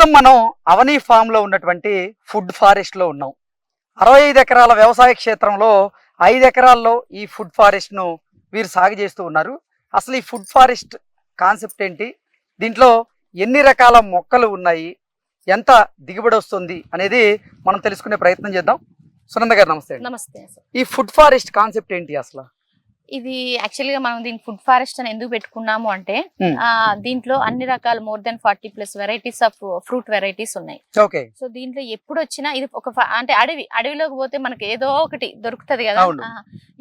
ప్రస్తుతం మనం అవనీ ఫామ్లో ఉన్నటువంటి ఫుడ్ ఫారెస్ట్లో ఉన్నాం అరవై ఐదు ఎకరాల వ్యవసాయ క్షేత్రంలో ఐదు ఎకరాల్లో ఈ ఫుడ్ ఫారెస్ట్ను వీరు సాగు చేస్తూ ఉన్నారు అసలు ఈ ఫుడ్ ఫారెస్ట్ కాన్సెప్ట్ ఏంటి దీంట్లో ఎన్ని రకాల మొక్కలు ఉన్నాయి ఎంత దిగుబడి వస్తుంది అనేది మనం తెలుసుకునే ప్రయత్నం చేద్దాం సునంద గారు నమస్తే నమస్తే ఈ ఫుడ్ ఫారెస్ట్ కాన్సెప్ట్ ఏంటి అసలు ఇది యాక్చువల్ గా మనం దీని ఫుడ్ ఫారెస్ట్ అని ఎందుకు పెట్టుకున్నాము అంటే hmm. దీంట్లో అన్ని రకాల more than forty plus varieties of fruit varieties ఉన్నాయి సో దీంట్లో ఎప్పుడు వచ్చినా ఇది ఒక అంటే అడవి అడవిలోకి పోతే మనకి ఏదో ఒకటి దొరుకుతుంది కదా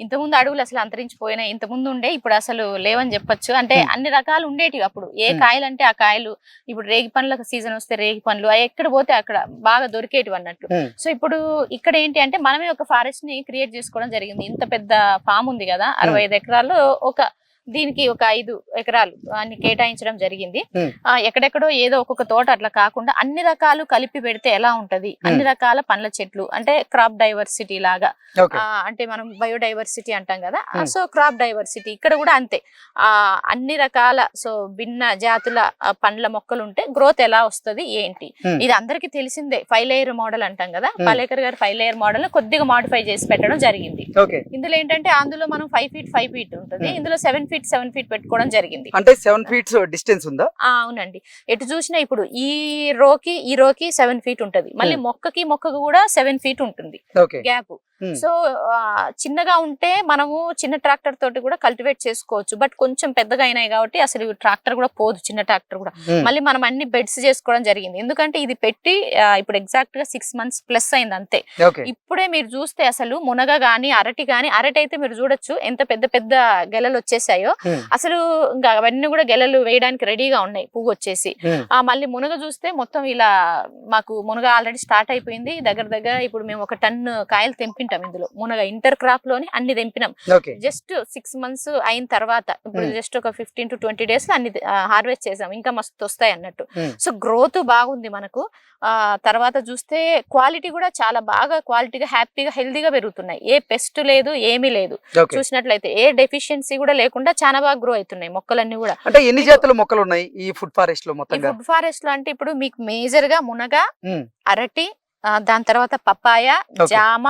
ఇంతకుముందు అడవులు అసలు అంతరించిపోయినాయి ఇంతకుముందు ఉండే ఇప్పుడు అసలు లేవని చెప్పొచ్చు అంటే hmm. అన్ని రకాలు ఉండేటివి అప్పుడు ఏ hmm. కాయలు అంటే ఆ కాయలు ఇప్పుడు రేగి పండ్లకు సీజన్ వస్తే రేగి పండ్లు అవి ఎక్కడ పోతే అక్కడ బాగా దొరికేటివి అన్నట్లు సో ఇప్పుడు ఇక్కడ ఏంటి అంటే మనమే ఒక ఫారెస్ట్ ని క్రియేట్ చేసుకోవడం జరిగింది ఇంత పెద్ద ఫామ్ ఉంది కదా అరవై ఇరవై ఐదు ఎకరాలు ఒక దీనికి ఒక ఐదు ఎకరాలు అన్ని కేటాయించడం జరిగింది ఎక్కడెక్కడో ఏదో ఒక్కొక్క తోట అట్లా కాకుండా అన్ని రకాలు కలిపి పెడితే ఎలా ఉంటది అన్ని రకాల పండ్ల చెట్లు అంటే క్రాప్ డైవర్సిటీ లాగా అంటే మనం బయోడైవర్సిటీ అంటాం కదా సో క్రాప్ డైవర్సిటీ ఇక్కడ కూడా అంతే ఆ అన్ని రకాల సో భిన్న జాతుల పండ్ల మొక్కలు ఉంటే గ్రోత్ ఎలా వస్తుంది ఏంటి ఇది అందరికి తెలిసిందే ఫైవ్ లేయర్ మోడల్ అంటాం కదా పాలేకర్ గారు ఫైవ్ లేయర్ మోడల్ కొద్దిగా మాడిఫై చేసి పెట్టడం జరిగింది ఇందులో ఏంటంటే అందులో మనం ఫైవ్ ఫీట్ ఫైవ్ ఫీట్ ఉంటుంది ఇందులో seven feet feet seven feet పెట్టుకోవడం జరిగింది అంటే సెవెన్ ఫీట్స్ డిస్టెన్స్ ఉందా అవునండి ఎటు చూసినా ఇప్పుడు ఈ రోకి ఈ రోకి సెవెన్ ఫీట్ ఉంటది మళ్ళీ hmm. మొక్కకి మొక్కకు కూడా సెవెన్ ఫీట్ ఉంటుంది గ్యాప్ సో చిన్నగా ఉంటే మనము చిన్న ట్రాక్టర్ తోటి కూడా కల్టివేట్ చేసుకోవచ్చు బట్ కొంచెం పెద్దగా అయినాయి కాబట్టి అసలు ట్రాక్టర్ కూడా పోదు చిన్న ట్రాక్టర్ కూడా మళ్ళీ మనం అన్ని బెడ్స్ చేసుకోవడం జరిగింది ఎందుకంటే ఇది పెట్టి ఇప్పుడు ఎగ్జాక్ట్ గా సిక్స్ మంత్స్ ప్లస్ అయింది అంతే ఇప్పుడే మీరు చూస్తే అసలు మునగ గానీ అరటి గానీ అరటి అయితే మీరు చూడొచ్చు ఎంత పెద్ద పెద్ద గెలలు వచ్చేసాయో అసలు అవన్నీ కూడా గెలలు వేయడానికి రెడీగా ఉన్నాయి పువ్వు వచ్చేసి ఆ మళ్ళీ మునగ చూస్తే మొత్తం ఇలా మాకు మునగ ఆల్రెడీ స్టార్ట్ అయిపోయింది దగ్గర దగ్గర ఇప్పుడు మేము ఒక టన్ను కాయలు తెంపి తెంపింటాం ఇందులో మునగ ఇంటర్ క్రాప్ లోనే అన్ని తెంపినాం జస్ట్ సిక్స్ మంత్స్ అయిన తర్వాత ఇప్పుడు జస్ట్ ఒక ఫిఫ్టీన్ టు ట్వంటీ డేస్ అన్ని హార్వెస్ట్ చేసాం ఇంకా మస్తు వస్తాయి అన్నట్టు సో గ్రోత్ బాగుంది మనకు ఆ తర్వాత చూస్తే క్వాలిటీ కూడా చాలా బాగా క్వాలిటీగా హ్యాపీగా హెల్దీగా పెరుగుతున్నాయి ఏ పెస్ట్ లేదు ఏమీ లేదు చూసినట్లయితే ఏ డెఫిషియన్సీ కూడా లేకుండా చాలా బాగా గ్రో అవుతున్నాయి మొక్కలన్నీ కూడా అంటే ఎన్ని జాతుల మొక్కలు ఉన్నాయి ఈ ఫుడ్ ఫారెస్ట్ లో మొత్తం ఫుడ్ ఫారెస్ట్ లో అంటే ఇప్పుడు మీకు మేజర్ గా మునగ అరటి దాని తర్వాత పపాయ జామ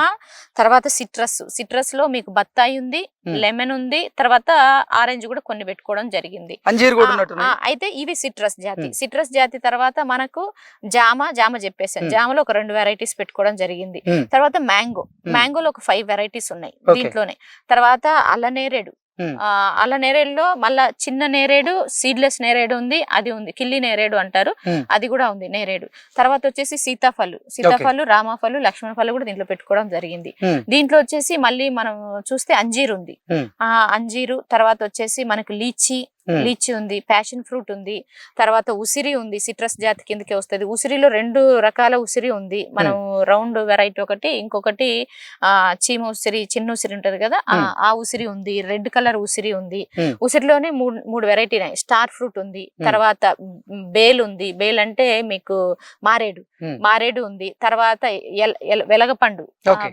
తర్వాత సిట్రస్ సిట్రస్ లో మీకు బత్తాయి ఉంది లెమన్ ఉంది తర్వాత ఆరెంజ్ కూడా కొన్ని పెట్టుకోవడం జరిగింది అయితే ఇవి సిట్రస్ జాతి సిట్రస్ జాతి తర్వాత మనకు జామ జామ చెప్పేసాను జామలో ఒక రెండు వెరైటీస్ పెట్టుకోవడం జరిగింది తర్వాత మ్యాంగో మ్యాంగోలో ఒక ఫైవ్ వెరైటీస్ ఉన్నాయి దీంట్లోనే తర్వాత అల్లనేరేడు అలా నేరేడులో మళ్ళా చిన్న నేరేడు సీడ్లెస్ నేరేడు ఉంది అది ఉంది కిల్లి నేరేడు అంటారు అది కూడా ఉంది నేరేడు తర్వాత వచ్చేసి సీతాఫలు సీతాఫలు రామాఫలు లక్ష్మణ ఫలు కూడా దీంట్లో పెట్టుకోవడం జరిగింది దీంట్లో వచ్చేసి మళ్ళీ మనం చూస్తే అంజీరు ఉంది ఆ అంజీరు తర్వాత వచ్చేసి మనకు లీచి లీచి ఉంది ప్యాషన్ ఫ్రూట్ ఉంది తర్వాత ఉసిరి ఉంది సిట్రస్ జాతి కిందకి వస్తుంది ఉసిరిలో రెండు రకాల ఉసిరి ఉంది మనం రౌండ్ వెరైటీ ఒకటి ఇంకొకటి ఆ చీమ ఉసిరి చిన్న ఉసిరి ఉంటది కదా ఆ ఉసిరి ఉంది రెడ్ కలర్ ఉసిరి ఉంది ఉసిరిలోనే మూడు మూడు వెరైటీ ఉన్నాయి స్టార్ ఫ్రూట్ ఉంది తర్వాత బేల్ ఉంది బేల్ అంటే మీకు మారేడు మారేడు ఉంది తర్వాత వెలగపండు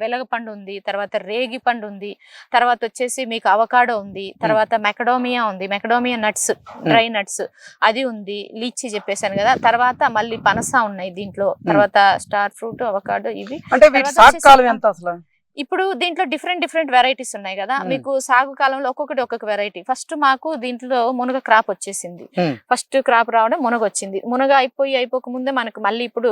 వెలగపండు ఉంది తర్వాత రేగి పండు ఉంది తర్వాత వచ్చేసి మీకు అవకాడో ఉంది తర్వాత మెకడోమియా ఉంది మెకడోమియా నట్స్ డ్రై నట్స్ అది ఉంది లీచీ చెప్పేశాను కదా తర్వాత మళ్ళీ పనస ఉన్నాయి దీంట్లో hmm. తర్వాత స్టార్ ఫ్రూట్ అవకాడో ఇవి అంటే అసలు ఇప్పుడు దీంట్లో డిఫరెంట్ డిఫరెంట్ వెరైటీస్ ఉన్నాయి కదా hmm. మీకు సాగు కాలంలో ఒక్కొక్కటి ఒక్కొక్క వెరైటీ ఫస్ట్ మాకు దీంట్లో మునగ క్రాప్ వచ్చేసింది ఫస్ట్ hmm. క్రాప్ రావడం మునగ వచ్చింది మునగ అయిపోయి అయిపోక ముందే మనకు మళ్ళీ ఇప్పుడు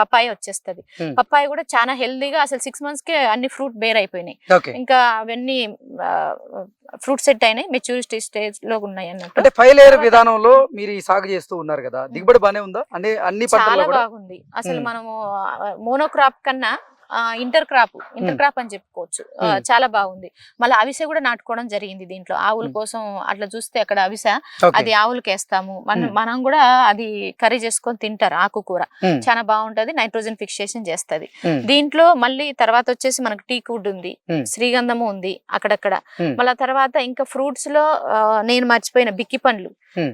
పప్పాయ వచ్చేస్తుంది hmm. పప్పాయ కూడా చాలా హెల్దీగా అసలు సిక్స్ మంత్స్ కి అన్ని ఫ్రూట్ బేర్ అయిపోయినాయి ఇంకా అవన్నీ ఫ్రూట్ సెట్ అయినాయి మెచ్యూరిటీ స్టేజ్ లో ఉన్నాయి అన్నట్టు అంటే ఫైవ్ లేయర్ విధానంలో మీరు ఈ సాగు చేస్తూ ఉన్నారు కదా దిగుబడి బాగానే ఉందా అంటే అన్ని చాలా బాగుంది అసలు మనము మోనోక్రాప్ కన్నా ఇంటర్ క్రాప్ ఇంటర్ క్రాప్ అని చెప్పుకోవచ్చు చాలా బాగుంది మళ్ళీ అవిసె కూడా నాటుకోవడం జరిగింది దీంట్లో ఆవుల కోసం అట్లా చూస్తే అక్కడ అవిస అది ఆవులకి వేస్తాము మనం మనం కూడా అది కర్రీ చేసుకొని తింటారు ఆకుకూర చాలా బాగుంటది నైట్రోజన్ ఫిక్సేషన్ చేస్తుంది దీంట్లో మళ్ళీ తర్వాత వచ్చేసి మనకు టీ కూడ్ ఉంది శ్రీగంధము ఉంది అక్కడక్కడ మళ్ళీ తర్వాత ఇంకా ఫ్రూట్స్ లో నేను మర్చిపోయిన బిక్కి పండ్లు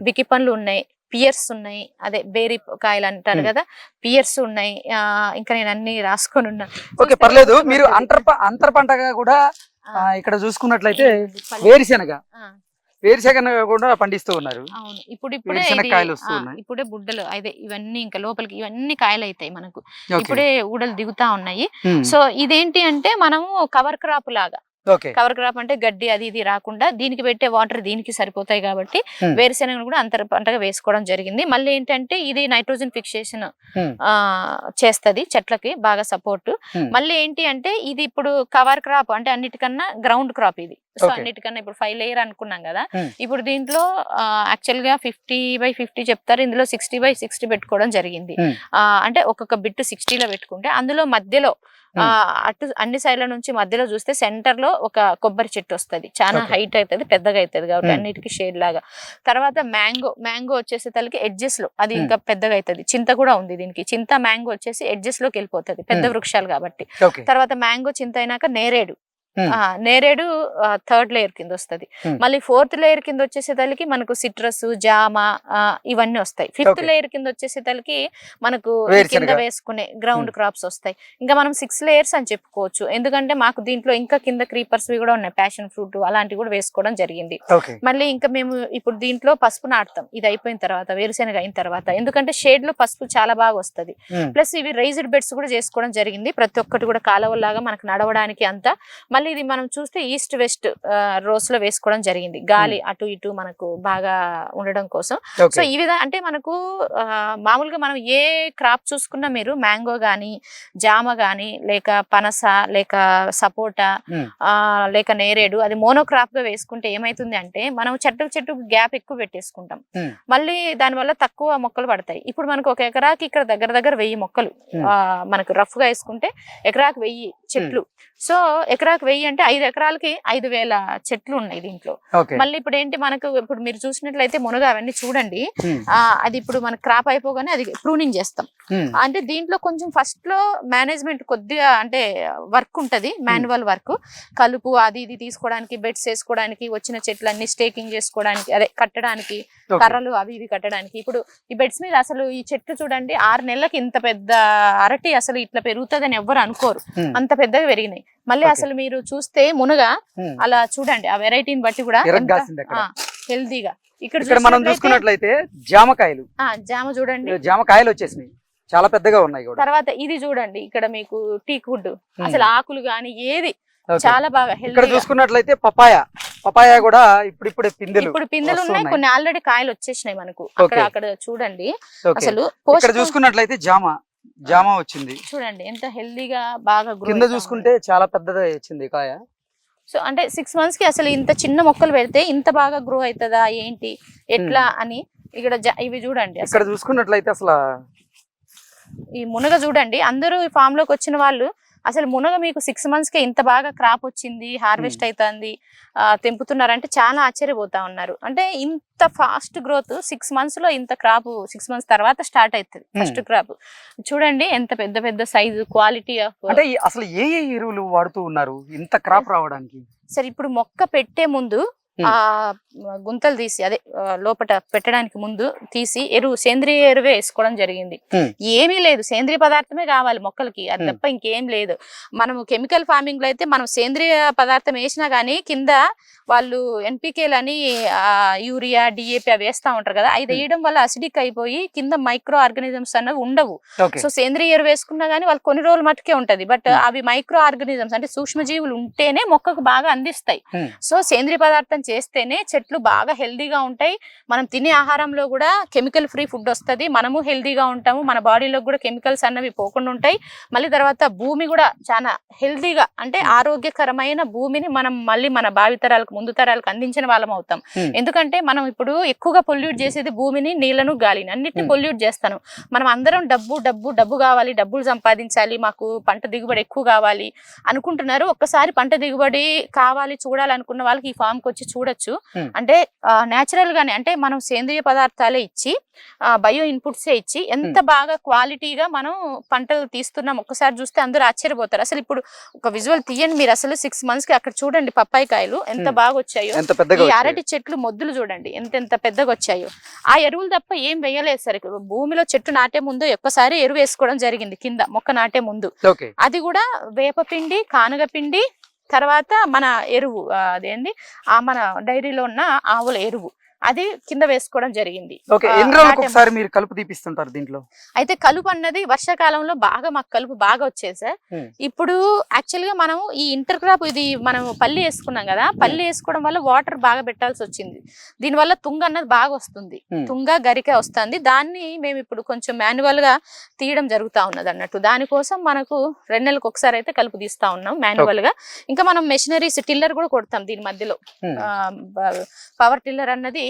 బిక్కి పండ్లు ఉన్నాయి పియర్స్ ఉన్నాయి అదే బేరీ కాయలు అంటారు కదా పియర్స్ ఉన్నాయి ఇంకా నేను అన్ని రాసుకొని ఉన్నాను ఓకే పర్లేదు మీరు అంతర్ అంతర్ పంటగా కూడా ఇక్కడ చూసుకున్నట్లయితే వేరుశెనగ వేరుశెనగ కూడా పండిస్తూ ఉన్నారు అవును ఇప్పుడు ఇప్పుడే కాయలు ఇప్పుడే బుడ్డలు అయితే ఇవన్నీ ఇంకా లోపలికి ఇవన్నీ కాయలు అవుతాయి మనకు ఇప్పుడే ఊడలు దిగుతా ఉన్నాయి సో ఇదేంటి అంటే మనము కవర్ క్రాప్ లాగా కవర్ క్రాప్ అంటే గడ్డి అది ఇది రాకుండా దీనికి పెట్టే వాటర్ దీనికి సరిపోతాయి కాబట్టి hmm. వేరుశనగ కూడా అంతర పంటగా వేసుకోవడం జరిగింది మళ్ళీ ఏంటంటే ఇది నైట్రోజన్ ఫిక్సేషన్ hmm. చేస్తుంది చెట్లకి బాగా సపోర్ట్ hmm. మళ్ళీ ఏంటి అంటే ఇది ఇప్పుడు కవర్ క్రాప్ అంటే అన్నిటికన్నా గ్రౌండ్ క్రాప్ ఇది సో అన్నిటికన్నా ఇప్పుడు ఫైవ్ లేయర్ అనుకున్నాం కదా ఇప్పుడు దీంట్లో యాక్చువల్ గా ఫిఫ్టీ బై ఫిఫ్టీ చెప్తారు ఇందులో సిక్స్టీ బై సిక్స్టీ పెట్టుకోవడం జరిగింది అంటే ఒక్కొక్క సిక్స్టీ సిక్స్టీలో పెట్టుకుంటే అందులో మధ్యలో ఆ అటు అన్ని సైడ్ల నుంచి మధ్యలో చూస్తే సెంటర్ లో ఒక కొబ్బరి చెట్టు వస్తుంది చాలా హైట్ అవుతుంది పెద్దగా అవుతుంది కాబట్టి అన్నిటికీ షేడ్ లాగా తర్వాత మ్యాంగో మ్యాంగో వచ్చేసే తలకి ఎడ్జెస్ లో అది ఇంకా పెద్దగా అవుతుంది చింత కూడా ఉంది దీనికి చింత మ్యాంగో వచ్చేసి ఎడ్జెస్ లోకి వెళ్ళిపోతుంది పెద్ద వృక్షాలు కాబట్టి తర్వాత మ్యాంగో చింత అయినాక నేరేడు నేరేడు థర్డ్ లేయర్ కింద వస్తుంది మళ్ళీ ఫోర్త్ లేయర్ కింద వచ్చేసేదానికి మనకు సిట్రస్ జామ ఇవన్నీ వస్తాయి ఫిఫ్త్ లేయర్ కింద వచ్చేసేదానికి మనకు కింద వేసుకునే గ్రౌండ్ క్రాప్స్ వస్తాయి ఇంకా మనం సిక్స్ లేయర్స్ అని చెప్పుకోవచ్చు ఎందుకంటే మాకు దీంట్లో ఇంకా కింద క్రీపర్స్ కూడా ఉన్నాయి ప్యాషన్ ఫ్రూట్ అలాంటివి కూడా వేసుకోవడం జరిగింది మళ్ళీ ఇంకా మేము ఇప్పుడు దీంట్లో పసుపు నాటుతాం ఇది అయిపోయిన తర్వాత వేరుశెనగ అయిన తర్వాత ఎందుకంటే షేడ్ లో పసుపు చాలా బాగా వస్తుంది ప్లస్ ఇవి రైజ్డ్ బెడ్స్ కూడా చేసుకోవడం జరిగింది ప్రతి ఒక్కటి కూడా కాలవల్లాగా మనకు నడవడానికి అంతా గాలి ఇది మనం చూస్తే ఈస్ట్ వెస్ట్ రోస్ లో వేసుకోవడం జరిగింది గాలి hmm. అటు ఇటు మనకు బాగా ఉండడం కోసం సో ఈ విధంగా అంటే మనకు మామూలుగా మనం ఏ క్రాప్ చూసుకున్నా మీరు మ్యాంగో గాని జామ గాని లేక పనస లేక సపోటా hmm. లేక నేరేడు అది మోనోక్రాప్ గా వేసుకుంటే ఏమైతుంది అంటే మనం చెట్టు చెట్టు గ్యాప్ ఎక్కువ పెట్టేసుకుంటాం hmm. మళ్ళీ దానివల్ల తక్కువ మొక్కలు పడతాయి ఇప్పుడు మనకు ఒక ఎకరాకి ఇక్కడ దగ్గర దగ్గర వెయ్యి మొక్కలు మనకు రఫ్ గా వేసుకుంటే ఎకరాకి వెయ్యి చెట్లు సో ఎకరాకి వెయ్యి అంటే ఐదు ఎకరాలకి ఐదు వేల చెట్లు ఉన్నాయి దీంట్లో మళ్ళీ ఇప్పుడు ఏంటి మనకు ఇప్పుడు మీరు చూసినట్లయితే మునగ అవన్నీ చూడండి అది ఇప్పుడు మనకు క్రాప్ అయిపోగానే అది ప్రూనింగ్ చేస్తాం అంటే దీంట్లో కొంచెం ఫస్ట్ లో మేనేజ్మెంట్ కొద్దిగా అంటే వర్క్ ఉంటది మాన్యువల్ వర్క్ కలుపు అది ఇది తీసుకోవడానికి బెడ్స్ వేసుకోవడానికి వచ్చిన చెట్లు అన్ని స్టేకింగ్ చేసుకోవడానికి అదే కట్టడానికి కర్రలు అవి ఇవి కట్టడానికి ఇప్పుడు ఈ బెడ్స్ మీద అసలు ఈ చెట్లు చూడండి ఆరు నెలలకి ఇంత పెద్ద అరటి అసలు ఇట్లా అని ఎవ్వరు అనుకోరు అంత పెద్దగా పెరిగినాయి మళ్ళీ అసలు మీరు చూస్తే మునగ అలా చూడండి ఆ వెరైటీని బట్టి కూడా హెల్దీగా ఇక్కడ మనం చూసుకున్నట్లయితే జామకాయలు జామ చూడండి జామకాయలు వచ్చేసినాయి చాలా పెద్దగా ఉన్నాయి తర్వాత ఇది చూడండి ఇక్కడ మీకు టీ కుడ్ అసలు ఆకులు గాని ఏది చాలా బాగా ఇక్కడ చూసుకున్నట్లయితే పపాయ పపాయ కూడా ఇప్పుడు ఇప్పుడు పిందెలు ఇప్పుడు పిందెలు ఉన్నాయి కొన్ని ఆల్రెడీ కాయలు వచ్చేసినాయి మనకు అక్కడ చూడండి అసలు ఇక్కడ చూసుకున్నట్లయితే జామ జామ వచ్చింది చూడండి ఎంత హెల్దీగా బాగా కింద చూసుకుంటే చాలా పెద్దగా వచ్చింది కాయ సో అంటే సిక్స్ మంత్స్ కి అసలు ఇంత చిన్న మొక్కలు పెడితే ఇంత బాగా గ్రో అవుతుందా ఏంటి ఎట్లా అని ఇక్కడ ఇవి చూడండి ఇక్కడ చూసుకున్నట్లయితే అసలు ఈ మునగ చూడండి అందరూ ఫామ్ లోకి వచ్చిన వాళ్ళు అసలు మునగ మీకు సిక్స్ మంత్స్కే ఇంత బాగా క్రాప్ వచ్చింది హార్వెస్ట్ hmm. అవుతుంది తెంపుతున్నారంటే చాలా ఆశ్చర్యపోతా ఉన్నారు అంటే ఇంత ఫాస్ట్ గ్రోత్ సిక్స్ మంత్స్ లో ఇంత క్రాప్ సిక్స్ మంత్స్ తర్వాత స్టార్ట్ అవుతుంది ఫస్ట్ క్రాప్ చూడండి ఎంత పెద్ద పెద్ద సైజు క్వాలిటీ ఆఫ్ అంటే అసలు ఏ ఏ ఎరువులు వాడుతూ ఉన్నారు ఇంత క్రాప్ రావడానికి సరే ఇప్పుడు మొక్క పెట్టే ముందు ఆ గుంతలు తీసి అదే లోపల పెట్టడానికి ముందు తీసి ఎరువు సేంద్రియ ఎరువే వేసుకోవడం జరిగింది ఏమీ లేదు సేంద్రియ పదార్థమే కావాలి మొక్కలకి అది తప్ప ఇంకేం లేదు మనము కెమికల్ ఫార్మింగ్ లో అయితే మనం సేంద్రియ పదార్థం వేసినా కానీ కింద వాళ్ళు ఎన్పికేలు అని యూరియా డిఏపి అవి వేస్తా ఉంటారు కదా అది వేయడం వల్ల అసిడిక్ అయిపోయి కింద మైక్రో ఆర్గానిజమ్స్ అనేవి ఉండవు సో సేంద్రియ ఎరువు వేసుకున్నా కానీ వాళ్ళు కొన్ని రోజులు మట్టుకే ఉంటది బట్ అవి మైక్రో ఆర్గానిజమ్స్ అంటే సూక్ష్మజీవులు ఉంటేనే మొక్కకు బాగా అందిస్తాయి సో సేంద్రియ పదార్థం చేస్తేనే చెట్లు బాగా హెల్దీగా ఉంటాయి మనం తినే ఆహారంలో కూడా కెమికల్ ఫ్రీ ఫుడ్ వస్తుంది మనము హెల్దీగా ఉంటాము మన బాడీలో కూడా కెమికల్స్ అన్నవి పోకుండా ఉంటాయి మళ్ళీ తర్వాత భూమి కూడా చాలా హెల్దీగా అంటే ఆరోగ్యకరమైన భూమిని మనం మళ్ళీ మన భావితరాలకు ముందు తరాలకు అందించిన వాళ్ళం అవుతాం ఎందుకంటే మనం ఇప్పుడు ఎక్కువగా పొల్యూట్ చేసేది భూమిని నీళ్లను గాలిని అన్నిటిని పొల్యూట్ చేస్తాను మనం అందరం డబ్బు డబ్బు డబ్బు కావాలి డబ్బులు సంపాదించాలి మాకు పంట దిగుబడి ఎక్కువ కావాలి అనుకుంటున్నారు ఒక్కసారి పంట దిగుబడి కావాలి చూడాలనుకున్న వాళ్ళకి ఈ ఫామ్కి వచ్చి చూడొచ్చు అంటే నేచురల్ గానే అంటే మనం సేంద్రియ పదార్థాలే ఇచ్చి బయో ఇన్పుట్సే ఇచ్చి ఎంత బాగా క్వాలిటీగా మనం పంటలు తీస్తున్నాం ఒక్కసారి చూస్తే అందరూ ఆశ్చర్యపోతారు అసలు ఇప్పుడు ఒక విజువల్ తీయండి మీరు అసలు సిక్స్ మంత్స్ కి అక్కడ చూడండి పప్పాయి కాయలు ఎంత బాగా వచ్చాయో ఈ అరటి చెట్లు మొద్దులు చూడండి ఎంత ఎంత పెద్దగా వచ్చాయో ఆ ఎరువులు తప్ప ఏం వేయలేదు సరే భూమిలో చెట్టు నాటే ముందు ఒక్కసారి ఎరువు వేసుకోవడం జరిగింది కింద మొక్క నాటే ముందు అది కూడా వేపపిండి పిండి తర్వాత మన ఎరువు అదేంది ఆ మన డైరీలో ఉన్న ఆవుల ఎరువు అది కింద వేసుకోవడం జరిగింది ఒకసారి మీరు కలుపు తీపిస్తుంటారు దీంట్లో అయితే కలుపు అన్నది వర్షాకాలంలో బాగా మాకు కలుపు బాగా వచ్చేది సార్ ఇప్పుడు యాక్చువల్ గా మనం ఈ ఇంటర్ క్రాప్ ఇది మనం పల్లి వేసుకున్నాం కదా పల్లి వేసుకోవడం వల్ల వాటర్ బాగా పెట్టాల్సి వచ్చింది దీనివల్ల తుంగ అన్నది బాగా వస్తుంది తుంగ గరిక వస్తుంది దాన్ని మేము ఇప్పుడు కొంచెం మాన్యువల్ గా తీయడం జరుగుతా ఉన్నది అన్నట్టు దానికోసం మనకు రెండు నెలలకు ఒకసారి అయితే కలుపు తీస్తా ఉన్నాం మాన్యువల్ గా ఇంకా మనం మెషినరీస్ టిల్లర్ కూడా కొడతాం దీని మధ్యలో పవర్ టిల్లర్ అన్నది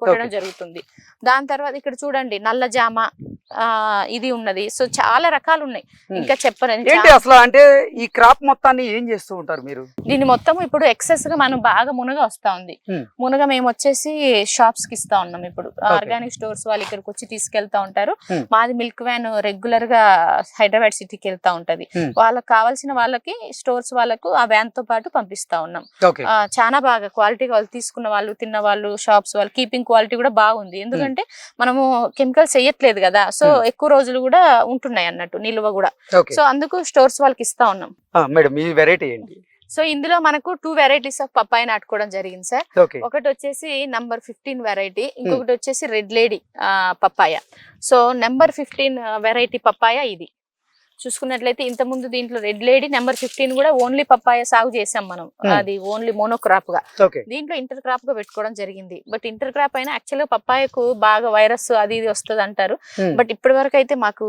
కొట్టడం జరుగుతుంది దాని తర్వాత ఇక్కడ చూడండి నల్ల జామ ఇది ఉన్నది సో చాలా రకాలు ఉన్నాయి ఇంకా చెప్పనండి అసలు అంటే ఈ క్రాప్ మొత్తాన్ని ఏం చేస్తూ ఉంటారు మీరు దీన్ని మొత్తం ఇప్పుడు ఎక్సెస్ గా మనం బాగా మునగ వస్తా ఉంది మునగ మేము వచ్చేసి షాప్స్ కి ఇస్తా ఉన్నాం ఇప్పుడు ఆర్గానిక్ స్టోర్స్ వాళ్ళు ఇక్కడికి వచ్చి తీసుకెళ్తా ఉంటారు మాది మిల్క్ వ్యాన్ రెగ్యులర్ గా హైదరాబాద్ సిటీకి వెళ్తా ఉంటది వాళ్ళకి కావాల్సిన వాళ్ళకి స్టోర్స్ వాళ్ళకు ఆ వ్యాన్ తో పాటు పంపిస్తా ఉన్నాం చాలా బాగా క్వాలిటీగా వాళ్ళు తీసుకున్న వాళ్ళు తిన్న వాళ్ళు షాప్స్ వాళ్ళు కీపింగ్ క్వాలిటీ కూడా బాగుంది ఎందుకంటే మనము కెమికల్స్ వేయట్లేదు కదా సో ఎక్కువ రోజులు కూడా ఉంటున్నాయి అన్నట్టు నిల్వ కూడా సో అందుకు స్టోర్స్ వాళ్ళకి ఇస్తా ఉన్నాం మేడం ఈ వెరైటీ ఏంటి సో ఇందులో మనకు టూ వెరైటీస్ ఆఫ్ పప్పాయి నాటుకోవడం జరిగింది సార్ ఒకటి వచ్చేసి నంబర్ ఫిఫ్టీన్ వెరైటీ ఇంకొకటి వచ్చేసి red lady papaya so number fifteen variety papaya ఇది చూసుకున్నట్లయితే ఇంత ముందు దీంట్లో రెడ్ లేడీ నెంబర్ ఫిఫ్టీన్ కూడా ఓన్లీ పప్పాయ సాగు చేసాం మనం hmm. అది ఓన్లీ మోనోక్రాప్ గా దీంట్లో ఇంటర్ క్రాప్ గా పెట్టుకోవడం జరిగింది బట్ ఇంటర్ క్రాప్ అయినా యాక్చువల్ గా పప్పాయకు బాగా వైరస్ అది ఇది వస్తుంది అంటారు బట్ hmm. ఇప్పటి వరకు అయితే మాకు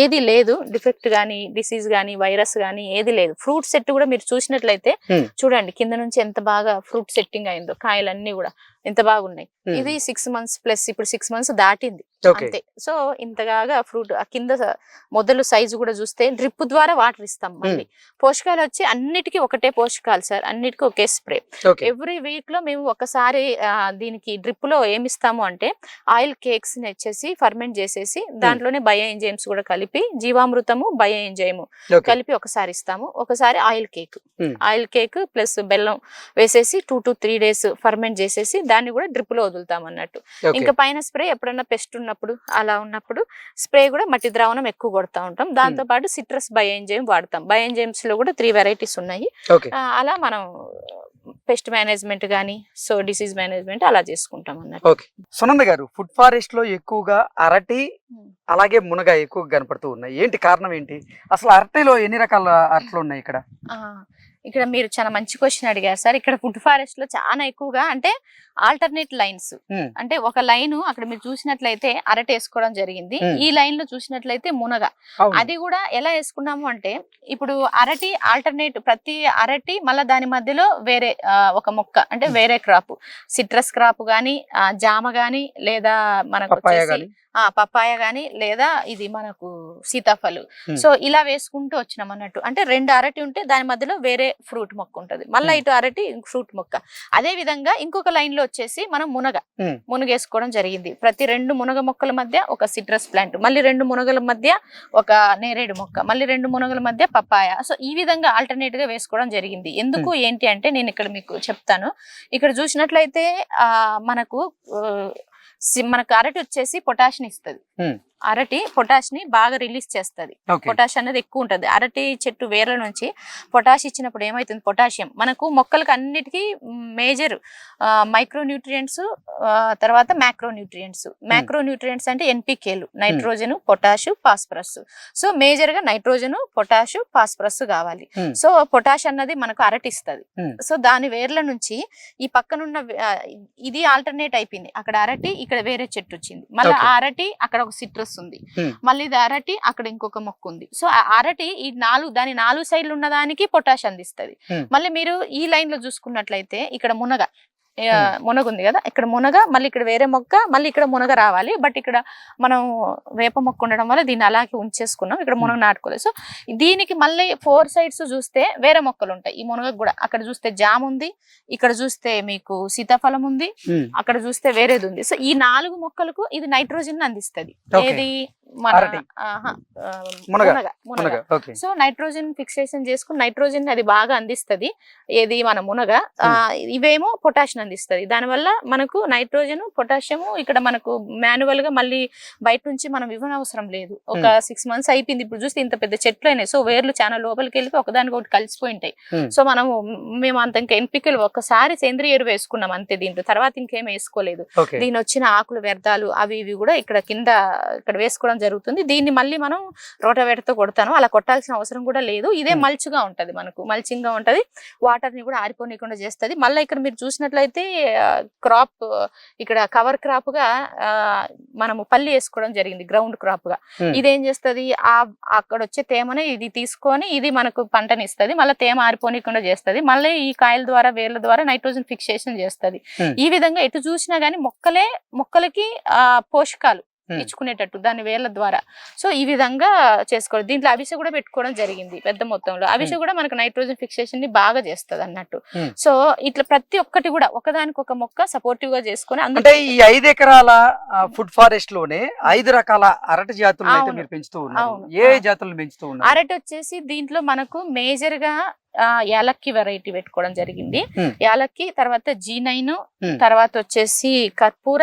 ఏది లేదు డిఫెక్ట్ గానీ డిసీజ్ గానీ వైరస్ గానీ ఏది లేదు ఫ్రూట్ సెట్ కూడా మీరు చూసినట్లయితే hmm. చూడండి కింద నుంచి ఎంత బాగా ఫ్రూట్ సెట్టింగ్ అయిందో కాయలన్నీ కూడా ఎంత బాగున్నాయి ఇది సిక్స్ మంత్స్ ప్లస్ ఇప్పుడు సిక్స్ మంత్స్ దాటింది అంతే సో ఇంతగా ఫ్రూట్ కింద మొదలు సైజు కూడా చూస్తే డ్రిప్ ద్వారా వాటర్ ఇస్తాం మళ్ళీ పోషకాలు వచ్చి అన్నిటికీ ఒకటే పోషకాలు సార్ అన్నిటికీ ఒకే స్ప్రే ఎవ్రీ వీక్ లో మేము ఒకసారి దీనికి డ్రిప్ లో ఏమిస్తాము అంటే ఆయిల్ కేక్స్ ని వచ్చేసి ఫర్మెంట్ చేసేసి దాంట్లోనే బయో ఎంజైమ్స్ కూడా కలిపి జీవామృతము బయో ఎంజైమ్ కలిపి ఒకసారి ఇస్తాము ఒకసారి oil cake oil cake plus బెల్లం వేసేసి two to three days ferment చేసేసి దాన్ని కూడా డ్రిప్ లో వదులుతాం అన్నట్టు ఇంకా పైన స్ప్రే ఎప్పుడన్నా పెస్ట్ ఉన్న ఉన్నప్పుడు అలా ఉన్నప్పుడు స్ప్రే కూడా మట్టి ద్రావణం ఎక్కువ కొడతా ఉంటాం దాంతో పాటు సిట్రస్ బయోఎంజైమ్ వాడతాం బయోఎంజైమ్స్ లో కూడా త్రీ వెరైటీస్ ఉన్నాయి అలా మనం పెస్ట్ మేనేజ్మెంట్ కానీ సో డిసీజ్ మేనేజ్మెంట్ అలా చేసుకుంటాం అన్నట్టు సునంద గారు ఫుడ్ ఫారెస్ట్ లో ఎక్కువగా అరటి అలాగే మునగ ఎక్కువ కనపడుతూ ఉన్నాయి ఏంటి కారణం ఏంటి అసలు అరటిలో ఎన్ని రకాల అరట్లు ఉన్నాయి ఇక్కడ ఇక్కడ మీరు చాలా మంచి క్వశ్చన్ అడిగారు సార్ ఇక్కడ ఫుడ్ ఫారెస్ట్ లో చాలా ఎక్కువగా అంటే ఆల్టర్నేట్ లైన్స్ అంటే ఒక లైన్ అక్కడ మీరు చూసినట్లయితే అరట వేసుకోవడం జరిగింది ఈ లైన్ లో చూసినట్లయితే మునగ అది కూడా ఎలా వేసుకున్నాము అంటే ఇప్పుడు అరటి ఆల్టర్నేట్ ప్రతి అరటి మళ్ళీ దాని మధ్యలో వేరే ఒక మొక్క అంటే వేరే క్రాప్ సిట్రస్ క్రాప్ గాని జామ గాని లేదా మనకు పప్పాయ గాని లేదా ఇది మనకు సీతాఫలు సో ఇలా వేసుకుంటూ వచ్చినాం అన్నట్టు అంటే రెండు అరటి ఉంటే దాని మధ్యలో వేరే ఫ్రూట్ మొక్క ఉంటుంది మళ్ళీ ఇటు అరటి ఫ్రూట్ మొక్క అదే విధంగా ఇంకొక లైన్ లో వచ్చేసి మనం మునగ మునగేసుకోవడం జరిగింది ప్రతి రెండు మునగ మొక్కల మధ్య ఒక సిట్రస్ ప్లాంట్ మళ్ళీ రెండు మునగల మధ్య ఒక నేరేడు మొక్క మళ్ళీ రెండు మునగల మధ్య పపాయ సో ఈ విధంగా ఆల్టర్నేట్ గా వేసుకోవడం జరిగింది ఎందుకు ఏంటి అంటే నేను ఇక్కడ మీకు చెప్తాను ఇక్కడ చూసినట్లయితే ఆ మనకు మనకు అరటి వచ్చేసి పొటాషియం ఇస్తుంది అరటి పొటాష్ ని బాగా రిలీజ్ చేస్తుంది పొటాష్ అనేది ఎక్కువ ఉంటుంది అరటి చెట్టు వేర్ల నుంచి పొటాష్ ఇచ్చినప్పుడు ఏమైతుంది పొటాషియం మనకు మొక్కలకు అన్నిటికీ మేజర్ మైక్రో న్యూట్రియంట్స్ తర్వాత మ్యాక్రో న్యూట్రియంట్స్ మ్యాక్రో న్యూట్రియంట్స్ అంటే ఎన్పికేలు nitrogen potash phosphorus so major గా నైట్రోజన్ పొటాషు ఫాస్ఫరస్ కావాలి సో hmm. పొటాష్ అన్నది మనకు అరటిస్తుంది సో hmm. దాని వేర్ల నుంచి ఈ పక్కనున్న ఇది ఆల్టర్నేట్ అయిపోయింది అక్కడ అరటి ఇక్కడ వేరే చెట్టు వచ్చింది మళ్ళీ ఆ అరటి అక్కడ ఒక సిట్రస్ వస్తుంది మళ్ళీ ఇది అరటి అక్కడ ఇంకొక మొక్క ఉంది సో అరటి ఈ నాలుగు దాని నాలుగు సైడ్లు దానికి పొటాష్ అందిస్తుంది మళ్ళీ మీరు ఈ లైన్ లో చూసుకున్నట్లయితే ఇక్కడ మునగ మునగ ఉంది కదా ఇక్కడ మునగ మళ్ళీ ఇక్కడ వేరే మొక్క మళ్ళీ ఇక్కడ మునగ రావాలి బట్ ఇక్కడ మనం వేప మొక్క ఉండడం వల్ల దీన్ని అలాగే ఉంచేసుకున్నాం ఇక్కడ మునగ నాటుకోలేదు సో దీనికి మళ్ళీ ఫోర్ సైడ్స్ చూస్తే వేరే మొక్కలు ఉంటాయి ఈ మునగ కూడా అక్కడ చూస్తే జామ్ ఉంది ఇక్కడ చూస్తే మీకు సీతాఫలం ఉంది అక్కడ చూస్తే వేరేది ఉంది సో ఈ నాలుగు మొక్కలకు ఇది నైట్రోజన్ అందిస్తుంది ఏది మునగ సో నైట్రోజన్ ఫిక్సేషన్ చేసుకుని నైట్రోజన్ అది బాగా అందిస్తుంది ఏది మన మునగ ఇవేమో పొటాషియం అందిస్తుంది దానివల్ల మనకు నైట్రోజన్ పొటాషియం ఇక్కడ మనకు మాన్యువల్ గా మళ్ళీ బయట నుంచి మనం ఇవ్వనవసరం లేదు ఒక సిక్స్ మంత్స్ అయిపోయింది ఇప్పుడు చూస్తే ఇంత పెద్ద చెట్లు అయినాయి సో వేర్లు చాలా లోపలికి వెళ్తే ఒకదానికి ఒకటి కలిసిపోయి ఉంటాయి సో మనం మేము అంత ఇంకా ఎంపికలు ఒకసారి సేంద్రియ ఎరువు వేసుకున్నాం అంతే దీంట్లో తర్వాత ఇంకేం వేసుకోలేదు దీని వచ్చిన ఆకులు వ్యర్థాలు అవి ఇవి కూడా ఇక్కడ కింద ఇక్కడ వేసుకోవడం జరుగుతుంది దీన్ని మళ్ళీ మనం రోటవేటతో కొడతాను అలా కొట్టాల్సిన అవసరం కూడా లేదు ఇదే hmm. మల్చుగా ఉంటుంది మనకు మల్చింగ్గా ఉంటుంది వాటర్ని కూడా ఆరిపోనీయకుండా చేస్తుంది మళ్ళీ ఇక్కడ మీరు చూసినట్లయితే క్రాప్ ఇక్కడ కవర్ క్రాప్గా మనము పల్లి వేసుకోవడం జరిగింది గ్రౌండ్ క్రాప్గా hmm. ఇదేం చేస్తుంది ఆ అక్కడ వచ్చే తేమని ఇది తీసుకొని ఇది మనకు పంటని ఇస్తుంది మళ్ళీ తేమ ఆరిపోనీయకుండా చేస్తుంది మళ్ళీ ఈ కాయల ద్వారా వేర్ల ద్వారా నైట్రోజన్ ఫిక్సేషన్ చేస్తుంది hmm. ఈ విధంగా ఎటు చూసినా కానీ మొక్కలే మొక్కలకి పోషకాలు ఇచ్చుకునేటట్టు దాని వేల ద్వారా సో ఈ విధంగా చేసుకోవాలి దీంట్లో అవిస కూడా పెట్టుకోవడం జరిగింది పెద్ద మొత్తంలో అవిస కూడా మనకు నైట్రోజన్ ఫిక్సేషన్ ని బాగా చేస్తుంది అన్నట్టు సో ఇట్లా ప్రతి ఒక్కటి కూడా ఒకదానికి ఒక మొక్క సపోర్టివ్ గా చేసుకుని అంటే ఈ ఐదు ఎకరాల ఫుడ్ ఫారెస్ట్ లోనే ఐదు రకాల అరటి జాతులు అయితే పెంచుతూ ఏ జాతులు పెంచుతూ ఉన్నారు అరటి వచ్చేసి దీంట్లో మనకు మేజర్ గా యాలక్కి వెరైటీ పెట్టుకోవడం జరిగింది యాలక్కి తర్వాత జీ నైన్ తర్వాత వచ్చేసి కర్పూర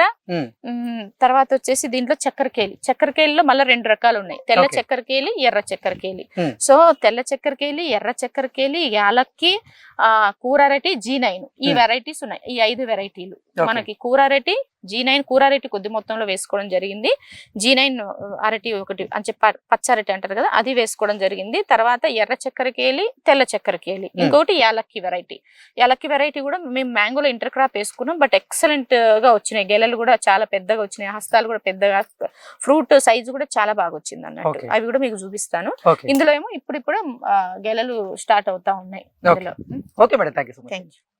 తర్వాత వచ్చేసి దీంట్లో చక్కెరకేలి చక్కెరకేలిలో మళ్ళీ రెండు రకాలు ఉన్నాయి తెల్ల చక్కెరకేలి ఎర్ర చక్కెరకేలి సో తెల్ల చక్కెరకేలి ఎర్ర చక్కెరకేలి యాలక్కి కూరారెడ్డి జీ నైన్ ఈ వెరైటీస్ hmm. ఉన్నాయి ఈ ఐదు వెరైటీలు మనకి కూరారెడ్డి జీ నైన్ కూరారెడ్డి కొద్ది మొత్తంలో వేసుకోవడం జరిగింది జీ నైన్ అరటి ఒకటి చెప్పి పచ్చరటి అంటారు కదా అది వేసుకోవడం జరిగింది తర్వాత ఎర్ర కేలి తెల్ల చక్కెరకేలి hmm. ఇంకోటి యాలక్కి వెరైటీ యాలక్కి వెరైటీ కూడా మేము మ్యాంగోలో ఇంటర్ క్రాప్ వేసుకున్నాం బట్ ఎక్సలెంట్ గా వచ్చినాయి గెలలు కూడా చాలా పెద్దగా వచ్చినాయి హస్తాలు కూడా పెద్దగా ఫ్రూట్ సైజు కూడా చాలా బాగా వచ్చింది అన్నట్టు అవి కూడా మీకు చూపిస్తాను ఇందులో ఏమో ఇప్పుడు ఇప్పుడు గెలలు స్టార్ట్ అవుతా ఉన్నాయి ఇందులో hmm. Okay, madam. Thank you so much. Thank you.